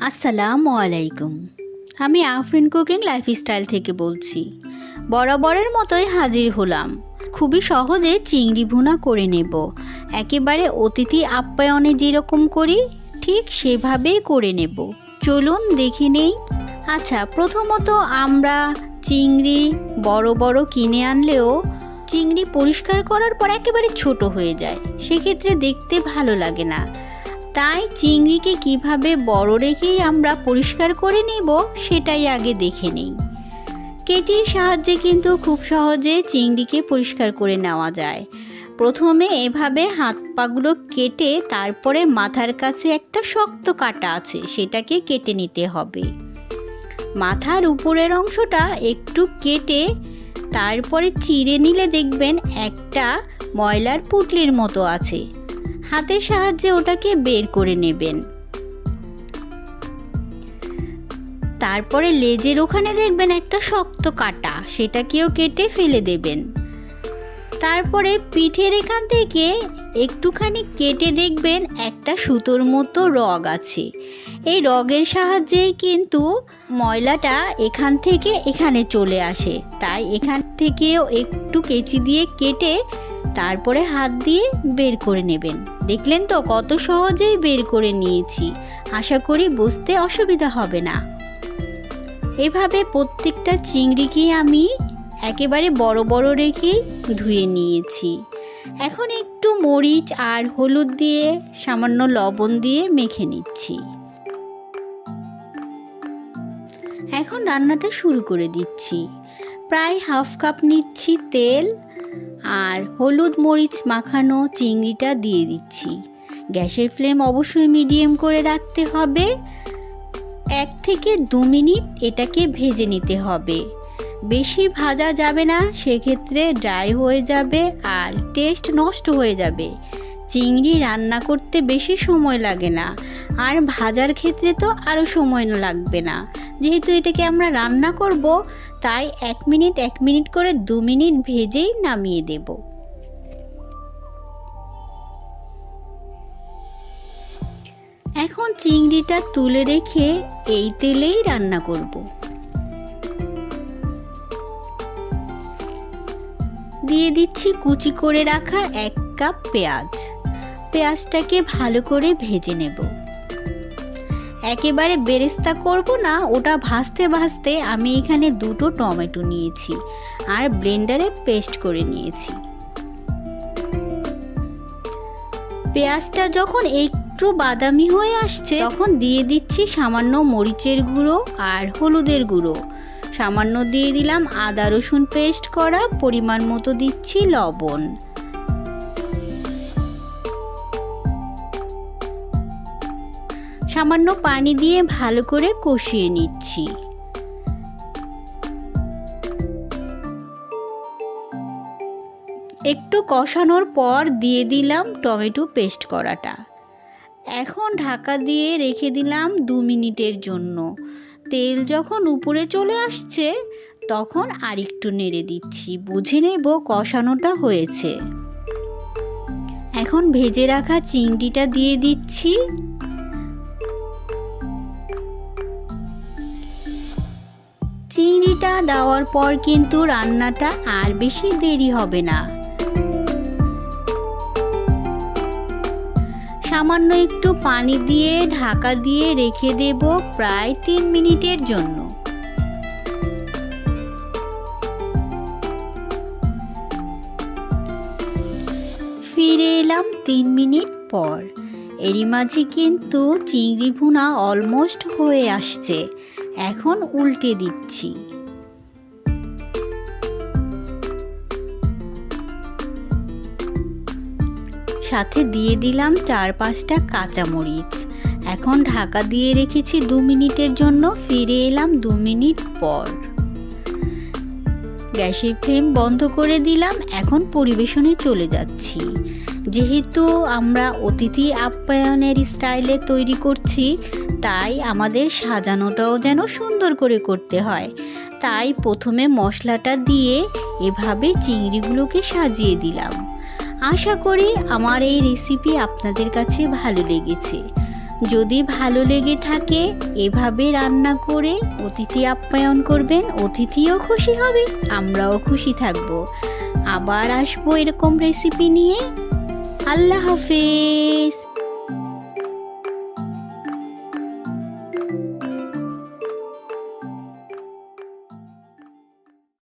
আসসালামু আলাইকুম। আমি আফরিন কুকিং লাইফস্টাইল থেকে বলছি। বরাবরের মতোই হাজির হলাম। খুবই সহজে চিংড়ি ভুনা করে নেব। একেবারে অতিথি আপ্যায়নে যেরকম করি, ঠিক সেভাবেই করে নেব। চলুন দেখে নেই। আচ্ছা প্রথমত আমরা চিংড়ি বড় বড় কিনে আনলেও চিংড়ি পরিষ্কার করার পর একেবারে ছোট হয়ে যায়। সেক্ষেত্রে দেখতে ভালো লাগে না। তাই চিংড়িকে কীভাবে বড় রেখেই আমরা পরিষ্কার করে নেব সেটাই আগে দেখে নেই। কেটির সাহায্যে কিন্তু খুব সহজে চিংড়িকে পরিষ্কার করে নেওয়া যায়। প্রথমে এভাবে হাত পাগুলো কেটে তারপরে মাথার কাছে একটা শক্ত কাটা আছে, সেটাকে কেটে নিতে হবে। মাথার উপরের অংশটা একটু কেটে তারপরে চিড়ে নিলে দেখবেন একটা ময়লার পুটলির মতো আছে। হাতের সাহায্যে ওটাকে বের করে নেবেন। তারপরে লেজের ওখানে দেখবেন একটা শক্ত কাটা, সেটাকেও কেটে ফেলে দেবেন। তারপরে পিঠের এখান থেকে একটুখানি কেটে দেখবেন একটা সুতোর মতো রগ আছে। এই রগের সাহায্যেই কিন্তু ময়লাটা এখান থেকে এখানে চলে আসে। তাই এখান থেকেও একটু কেচি দিয়ে কেটে তারপরে হাত দিয়ে বের করে নেবেন। দেখলেন তো কত সহজেই বের করে নিয়েছি। আশা করি বুঝতে অসুবিধা হবে না। এভাবে প্রত্যেকটা চিংড়িকে আমি একেবারে বড় বড় রেখেই ধুয়ে নিয়েছি। এখন একটু মরিচ আর হলুদ দিয়ে, সামান্য লবণ দিয়ে মেখে নিচ্ছি। এখন রান্নাটা শুরু করে দিচ্ছি। প্রায় হাফ কাপ নিচ্ছি তেল আর হলুদ মরিচ মাখানো চিংড়িটা দিয়ে দিচ্ছি। গ্যাসের ফ্লেম অবশ্যই মিডিয়াম করে রাখতে হবে। এক থেকে দু মিনিট এটাকে ভেজে নিতে হবে। বেশি ভাজা যাবে না, সেক্ষেত্রে ড্রাই হয়ে যাবে আর টেস্ট নষ্ট হয়ে যাবে। চিংড়ি রান্না করতে বেশি সময় লাগে না। আর ভাজার ক্ষেত্রে তো আরও সময় লাগবে না। যেহেতু এটাকে আমরা রান্না করব, তাই এক মিনিট এক মিনিট করে দু মিনিট ভেজেই নামিয়ে দেব। এখন চিংড়িটা তুলে রেখে এই তেলেই রান্না করব। দিয়ে দিচ্ছি কুচি করে রাখা এক কাপ পেঁয়াজ। পেঁয়াজটাকে ভালো করে ভেজে নেব। একেবারে বেরেস্তা করব না, ওটা ভাজতে ভাজতে আমি এখানে দুটো টমেটো নিয়েছি আর ব্লেন্ডারে পেস্ট করে নিয়েছি। পেঁয়াজটা যখন একটু বাদামি হয়ে আসছে, তখন দিয়ে দিচ্ছি সামান্য মরিচের গুঁড়ো আর হলুদের গুঁড়ো। সামান্য দিয়ে দিলাম আদা রসুন পেস্ট করা, পরিমাণ মতো দিচ্ছি লবণ। সামান্য পানি দিয়ে ভালো করে কষিয়ে নিচ্ছি। একটু কষানোর পর দিয়ে দিলাম টমেটো পেস্ট করাটা। এখন ঢাকা দিয়ে রেখে দিলাম দু মিনিটের জন্য। তেল যখন উপরে চলে আসছে, তখন আরেকটু নেড়ে দিচ্ছি। বুঝে নেব কষানোটা হয়েছে। এখন ভেজে রাখা চিংড়িটা দিয়ে দিচ্ছি। চিংড়িটা দেওয়ার পর কিন্তু রান্নাটা আর বেশি দেরি হবে না। সামান্য একটু পানি দিয়ে ঢাকা দিয়ে রেখে দেব প্রায় তিন মিনিটের জন্য। ফিরে এলাম তিন মিনিট পর। এরই মাঝে কিন্তু চিংড়ি ভুনা অলমোস্ট হয়ে আসছে। এখন উল্টে দিচ্ছি। সাথে দিয়ে দিলাম চার পাঁচটা কাঁচামরিচ। এখন ঢাকা দিয়ে রেখেছি দু মিনিটের জন্য, ফিরে এলাম দু মিনিট পর। গ্যাসের ফ্লেম বন্ধ করে দিলাম, এখন পরিবেশনে চলে যাচ্ছি। যেহেতু আমরা অতিথি আপ্যায়নের স্টাইলে তৈরি করছি, তাই আমাদের সাজানোটাও যেন সুন্দর করে করতে হয়। তাই প্রথমে মশলাটা দিয়ে এভাবে চিংড়িগুলোকে সাজিয়ে দিলাম। আশা করি আমার এই রেসিপি আপনাদের কাছে ভালো লেগেছে। যদি ভালো লেগে থাকে, এভাবে রান্না করে অতিথি আপ্যায়ন করবেন, অতিথিও খুশি হবে, আমরাও খুশি থাকব। আবার আসব এরকম রেসিপি নিয়ে। আল্লাহ হাফেজ।